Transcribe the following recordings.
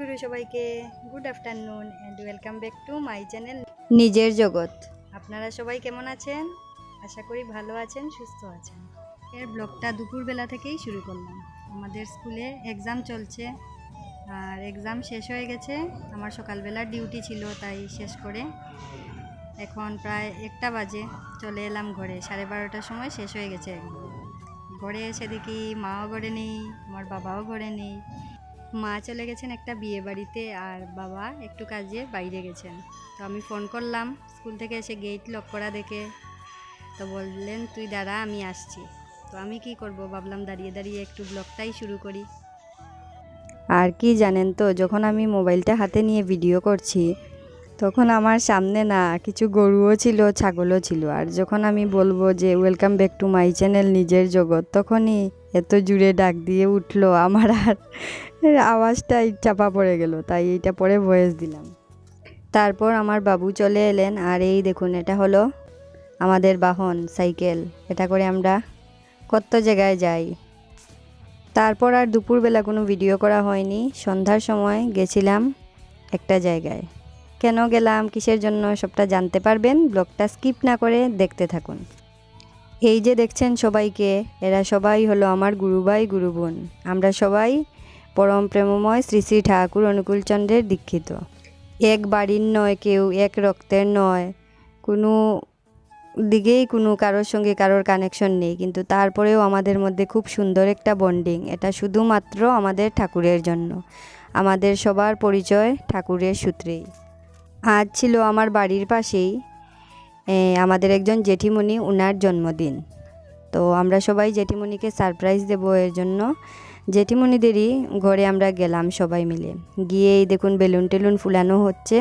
জয়গুরু সবাইকে good afternoon and welcome back to my channel নিজের জগৎ। আপনারা সবাই কেমন আছেন? আশা করি ভালো আছেন সুস্থ আছেন। এর ব্লগটা দুপুরবেলা থেকেই শুরু করলাম। আমাদের স্কুলে এক্সাম চলছে আর এক্সাম শেষ হয়ে গেছে। আমার সকালবেলা ডিউটি ছিল তাই শেষ করে এখন প্রায় একটা বাজে চলে এলাম ঘরে। সাড়ে বারোটার সময় শেষ হয়ে গেছে। ঘরে এসে দেখি মাও ঘরে নেই আমার বাবাও ঘরে নেই। মা চলে গেছেন একটা বিয়ে বাড়িতে আর বাবা একটু কাজে বাইরে গেছেন। তো আমি ফোন করলাম, স্কুল থেকে এসে গেট লক করা দেখে। তো বললেন, তুই দাঁড়া, আমি আসছি। তো আমি কি করব? ভাবলাম দাঁড়িয়ে দাঁড়িয়ে একটু ব্লগটাই শুরু করি। আর কি জানেন তো, যখন আমি মোবাইলটা হাতে নিয়ে ভিডিও করছি, তখন আমার সামনে না কিছু গরুও ছিল, ছাগলও ছিল। আর যখন আমি বলব যে welcome back to my channel নিজের জগৎ, তখনই এত জুড়ে ডাক দিয়ে উঠল আমার আর আওয়াজটাই চাপা পড়ে গেল, তাই এইটা পরে ভয়েস দিলাম। তারপর আমার বাবু চলে এলেন, আর এই দেখুন, এটা হলো আমাদের বাহন, সাইকেল। এটা করে আমরা কত জায়গায় যাই। তারপর আর দুপুরবেলা কোনো ভিডিও করা হয়নি। সন্ধ্যার সময় গেছিলাম একটা জায়গায়। কেন গেলাম, কিসের জন্য, সবটা জানতে পারবেন। ব্লগটা স্কিপ না করে দেখতে থাকুন। এই যে দেখছেন সবাইকে, এরা সবাই হলো আমার গুরুভাই গুরু বোন আমরা সবাই পরম প্রেমময় শ্রী শ্রী ঠাকুর অনুকূলচন্দ্রের দীক্ষিত। এক বাড়ির নয়, কেউ এক রক্তের নয়। কোনো দিকেই কোনো কারোর সঙ্গে কারোর কানেকশন নেই, কিন্তু তারপরেও আমাদের মধ্যে খুব সুন্দর একটা বন্ডিং এটা শুধুমাত্র আমাদের ঠাকুরের জন্য। আমাদের সবার পরিচয় ঠাকুরের সূত্রেই। আজ ছিল আমার বাড়ির পাশেই আমাদের একজন জেঠিমণি ওনার জন্মদিন। তো আমরা সবাই জেঠিমণিকে সারপ্রাইজ দেবো এর জন্য। জেঠিমণিদেরই ঘরে আমরা গেলাম সবাই মিলে। গিয়ে এই দেখুন বেলুন টেলুন ফুলানো হচ্ছে।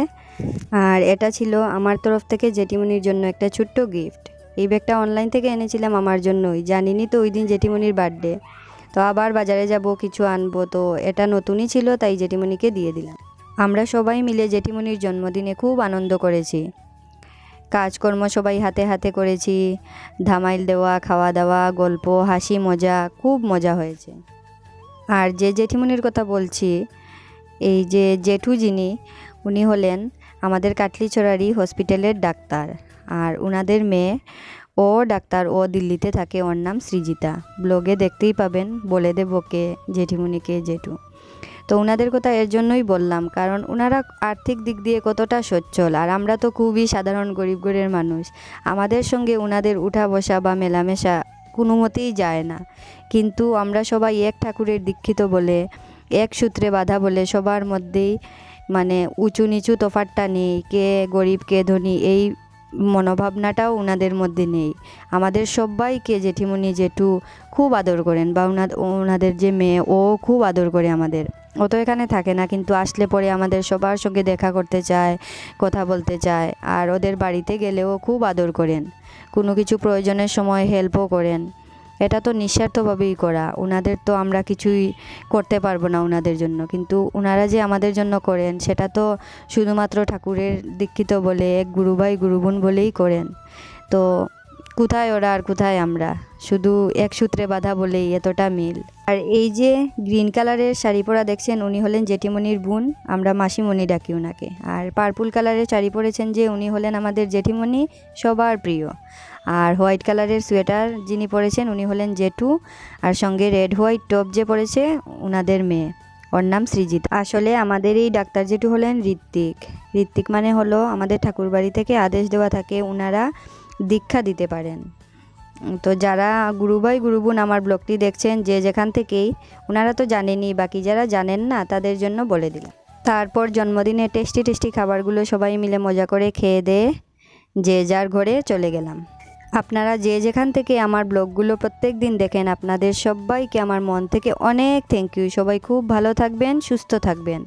আর এটা ছিল আমার তরফ থেকে জেঠিমণির জন্য একটা ছোট্ট গিফট এই ব্যাগটা অনলাইন থেকে এনেছিলাম আমার জন্যই। জানিনি তো ওই দিন জেঠিমণির বার্থডে তো আবার বাজারে যাব, কিছু আনব। তো এটা নতুনই ছিল, তাই জেঠিমণিকে দিয়ে দিলাম। আমরা সবাই মিলে জেঠিমণির জন্মদিনে খুব আনন্দ করেছি। কাজকর্ম সবাই হাতে হাতে করেছি। ধামাইল দেওয়া, খাওয়া দাওয়া, গল্প, হাসি, মজা, খুব মজা হয়েছে। আর যে জেঠিমণির কথা বলছি, এই যে জেঠু যিনি, উনি হলেন আমাদের কাটলিছড়ারই হসপিটালের ডাক্তার। আর উনাদের মেয়ে ও ডাক্তার ও দিল্লিতে থাকে, ওর নাম সৃজিতা। ব্লগে দেখতেই পাবেন, বলে দেবো কে জেঠিমণিকে জেঠু। তো ওনাদের কথা এর জন্যই বললাম, কারণ ওনারা আর্থিক দিক দিয়ে কতটা সচ্ছল, আর আমরা তো খুবই সাধারণ গরিব ঘরের মানুষ। আমাদের সঙ্গে ওনাদের উঠা বসা বা মেলামেশা কোনো মতেই যায় না। কিন্তু আমরা সবাই এক ঠাকুরের দীক্ষিত বলে, এক সূত্রে বাধা বলে সবার মধ্যেই মানে উঁচু নিচু তফাতটা নেই, কে গরিব, কে ধনী, এই মনোভাবনাটাও ওনাদের মধ্যে নেই। আমাদের সবাইকে জেঠিমণি জেঠু খুব আদর করেন বা ওনাদ ওনাদের যে মেয়ে, ও খুব আদর করে আমাদের। ও তো এখানে থাকে না, কিন্তু আসলে পরে আমাদের সবার সঙ্গে দেখা করতে চায় কথা বলতে চায় আর ওদের বাড়িতে গেলেও খুব আদর করেন, কোনো কিছু প্রয়োজনের সময় হেল্পও করেন। এটা তো নিঃস্বার্থভাবেই করা ওনাদের তো আমরা কিছুই করতে পারব না ওনাদের জন্য, কিন্তু ওনারা যে আমাদের জন্য করেন, সেটা তো শুধুমাত্র ঠাকুরের দীক্ষিত বলে, এক গুরুভাই গুরুবোন বলেই করেন। তো কোথায় ওরা আর কোথায় আমরা? শুধু এক সূত্রে বাঁধা বলেই এতটা মিল। আর এই যে গ্রিন কালারের শাড়ি পরা দেখছেন, উনি হলেন জেঠিমণির বোন, আমরা মাসিমণি ডাকি ওনাকে আর পার্পল কালারের শাড়ি পরেছেন যে, উনি হলেন আমাদের জেঠিমণি, সবার প্রিয়। আর হোয়াইট কালারের সোয়েটার যিনি পরেছেন, উনি হলেন জেঠু। আর সঙ্গে রেড হোয়াইট টপ যে পরেছে ওনাদের মেয়ে। ওর নাম সৃজিত। আসলে আমাদের এই ডাক্তার জেঠু হলেন ঋত্বিক। ঋত্বিক মানে হলো আমাদের ঠাকুরবাড়ি থেকে আদেশ দেওয়া থাকে ওনারা দীক্ষা দিতে পারেন। তো যারা গুরুভাই, গুরুবোন আমার ব্লগটি দেখছেন, যে যেখান থেকেই ওনারা তো জানেনি বাকি যারা জানেন না, তাদের জন্য বলে দিলাম। তারপর জন্মদিনে টেস্টি টেস্টি খাবারগুলো সবাই মিলে মজা করে খেয়ে দিয়ে, যে যার ঘরে চলে গেলাম। আপনারা যে যেখান থেকে আমার ব্লগগুলো প্রত্যেক দিন দেখেন, আপনাদের সবাইকে আমার মন থেকে অনেক থ্যাংক ইউ সবাই খুব ভালো থাকবেন, সুস্থ থাকবেন,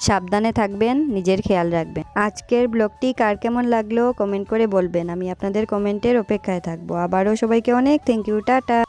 সাবধানে থাকবেন, নিজের খেয়াল রাখবেন। আজকের ব্লগটি কার কেমন লাগল কমেন্ট করে বলবেন। আমি আপনাদের কমেন্টের অপেক্ষায় থাকব। আবারও সবাইকে অনেক থ্যাংক ইউ টাটা!